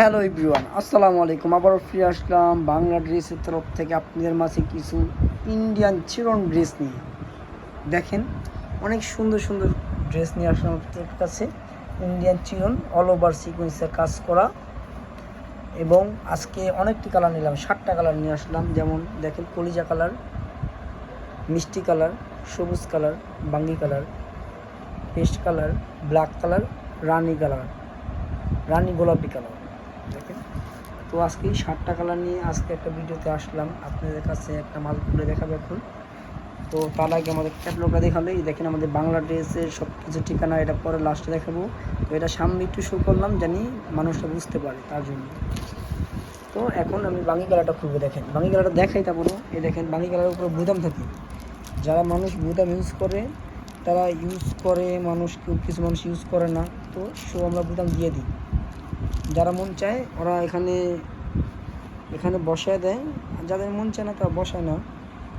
Hello everyone আসসালামু আলাইকুম আবারও ফিরে আসলাম বাংলা ড্রেসের তরফ থেকে আপনাদের মাঝে কিছু ইন্ডিয়ান চিরন ড্রেস নিয়ে। দেখেন, অনেক সুন্দর সুন্দর ড্রেস নিয়ে আসলাম আপনাদের কাছে। ইন্ডিয়ান চিরন অল ওভার সিকোয়েন্সের কাজ করা। এবং আজকে অনেকটি কালার নিলাম ষাটটা কালার নিয়ে আসলাম। যেমন দেখেন, কলিজা কালার মিষ্টি কালার সবুজ কালার বাঙ্গি colour paste colour black colour রানি কালার রানি গোলাপি কালার দেখেন। তো আজকে এই ষাটটা কালার নিয়ে আজকে একটা ভিডিওতে আসলাম। আপনাদের কাছে একটা মাল খুলে দেখাবো এখন। তো তার আগে আমাদের ক্যাটলগটা দেখালে, এই দেখেন আমাদের বাংলা ড্রেসের সব কিছু ঠিকানা, এটা পরে লাস্টে দেখাবো। তো এটা সামনে একটু শো করলাম জানি মানুষটা বুঝতে পারে তার জন্য। তো এখন আমি বাঙি কালারটা খুলবো দেখেন। বাঙি কালারটা দেখাই তারপরে এই দেখেন বাঙি কালারের উপরে বুদাম থাকে। যারা মানুষ বুদাম ইউজ করে, তারা ইউজ করে মানুষ কিছু মানুষ ইউজ করে না। তো সো আমরা বুদাম দিয়ে দিই। যারা মন চায়, ওরা এখানে এখানে বসায় দেয়। আর যাদের মন চায় না, তারা বসায় না।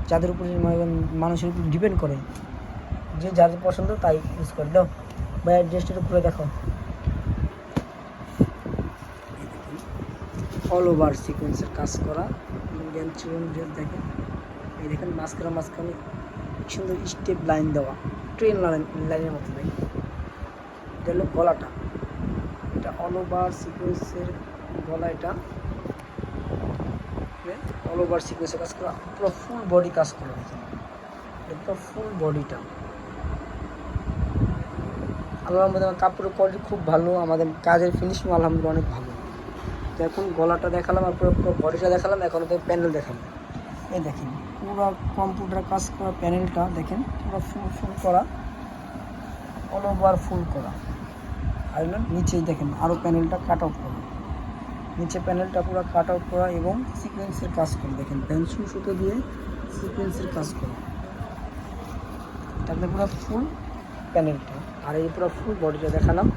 যাদের উপরে মানে মানুষের উপর ডিপেন্ড করে। যে যাদের পছন্দ, তাই ইউজ করে। দাও বা ড্রেসটার উপরে দেখো অল ওভার সিকোয়েন্সের কাজ করা। ইন্ডিয়ান চিকন ড্রেস দেখেন। এই দেখেন, মাঝখানে মাঝখানে সুন্দর স্টেপ লাইন দেওয়া। ট্রেন লাইন লাইনের মতো দেখেন এটা গলাটা। এটা অল ওভার সিকোয়েন্সের গলা এটা। অল ওভার সিকোয়েন্সের কাজ করা, পুরো ফুল বডি কাজ করা পুরো ফুল বডিটা আমাদের কাপড়ের কোয়ালিটি খুব ভালো, আমাদের কাজের ফিনিশিং আলহামদুলিল্লাহ অনেক ভালো। তো এখন গলাটা দেখালাম আর পুরো পুরো বডিটা দেখালাম, এখন ওদের প্যানেল দেখালাম এই দেখেন, পুরো কম্পিউটার কাজ করা প্যানেলটা দেখেন, পুরো ফুল ফুল করা। অল ওভার ফুল করা। হলো নিচেই দেখেন আরও প্যানেলটা কাট আউট করা নিচে প্যানেলটা পুরো কাট আউট করা এবং সিকোয়েন্সের কাজ করা। দেখেন পেন্সিল সুতো দিয়ে সিকোয়েন্সের কাজ করা। এটাতে পুরো ফুল প্যানেলটা আর এই পুরো ফুল বডিটা দেখালাম।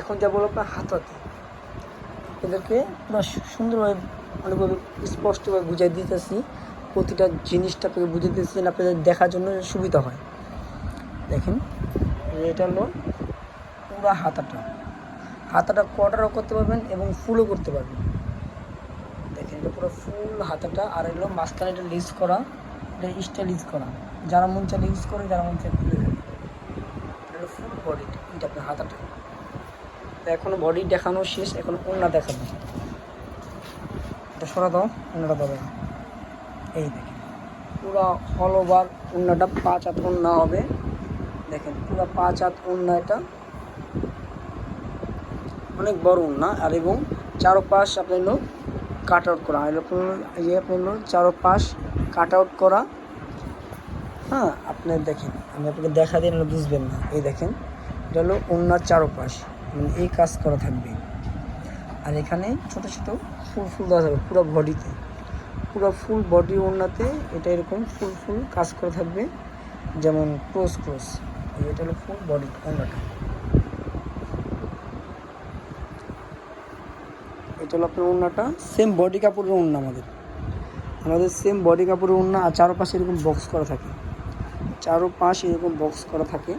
এখন যা বলো আপনার হাতাতে। এদেরকে পুরো সুন্দরভাবে অনেকভাবে স্পষ্টভাবে বুঝাই দিতেছি। প্রতিটা জিনিসটা আপনাকে বুঝিয়ে দিতেছি আপনাদের দেখার জন্য সুবিধা হয়। দেখেন, এটা হলো পুরো হাতাটা। হাতাটা কোয়ার্টারও করতে পারবেন এবং ফুলও করতে পারবেন। দেখেন, এটা পুরো ফুল হাতাটা আর এগুলো মাঝখানে এটা লিজ করা, এটা স্টাইল ইউজ করা। যারা মন চাইলে ইউজ করে, যারা মন খুলে দেবে এটা ফুল বডি এটা আপনার হাতাটা। তো এখনও বডি দেখানো শেষ, এখন ওড়না দেখাবো। এটা সরা দাও, ওড়নাটা দেবে এই দেখেন, পুরো অল ওভার ওড়নাটা পাঁচ হাত ওড়না হবে। দেখেন, পুরো পাঁচ হাত ওড়না এটা অনেক বড় ওড়না আর এবং চারোপাশ আপনার হলো কাট আউট করা। আর আপনার এই যে আপনার হলো চারোপাশ কাট আউট করা। হ্যাঁ আপনার দেখেন, আমি আপনাকে দেখা দিন বুঝবেন না। এই দেখেন, এটা হলো ওড়নার চারোপাশ। মানে এই কাজ করা থাকবে। আর এখানে ছোট ছোট ফুল ফুল দেওয়া থাকবে পুরো বডিতে পুরো ফুল বডি ওড়নাতে এটা এরকম ফুল ফুল কাজ করা থাকবে। যেমন ক্রস, ক্রোস। এটা হলো ফুল বডি ওড়নাটা এটা হলো আপনার ওড়নাটা। সেম বডি কাপড়ের ওড়না আমাদের। আমাদের সেম বডি কাপড়ের ওড়না আর চারোপাশে এরকম বক্স করা থাকে। চারোপাশ এরকম বক্স করা থাকে।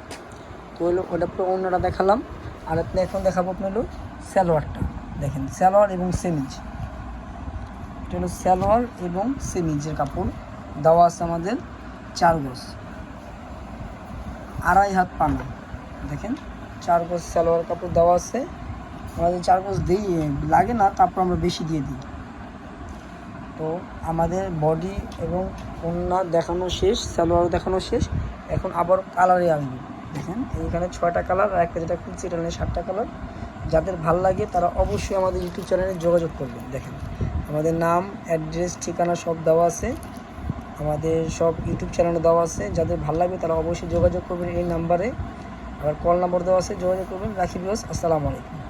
তো হলো ওটা পুরো ওড়নাটা দেখালাম। আর আপনি এখন দেখাবো আপনার হলো স্যালোয়ারটা দেখেন স্যালোয়ার এবং সেমিজ। এটা হলো স্যালোয়ার এবং সেমিজের কাপড়। দেওয়া আছে আমাদের চার গজ। আড়াই হাত পানা দেখেন, চার গজ সালোয়ার কাপড় দেওয়া আছে। আমাদের চার গজ দিই লাগে না, তারপর আমরা বেশি দিয়ে দিই। তো আমাদের বডি এবং ওড়না দেখানো শেষ, সালোয়ার দেখানো শেষ। এখন আবার কালারে আসবে। দেখেন, এইখানে ছয়টা কালার আর একটা যেটা খুলছি, এটা নিয়ে সাতটা কালার যাদের ভালো লাগে, তারা অবশ্যই আমাদের ইউটিউব চ্যানেলে যোগাযোগ করবেন। দেখেন, আমাদের নাম অ্যাড্রেস ঠিকানা সব দেওয়া আছে। আমাদের সব ইউটিউব চ্যানেলে দেওয়া আছে। যাদের ভালো লাগবে তারা অবশ্যই যোগাযোগ করবেন এই নাম্বারে আবার কল নাম্বার দেওয়া আছে, যোগাযোগ করবেন। রাখি বিবাস আসসালামু আলাইকুম।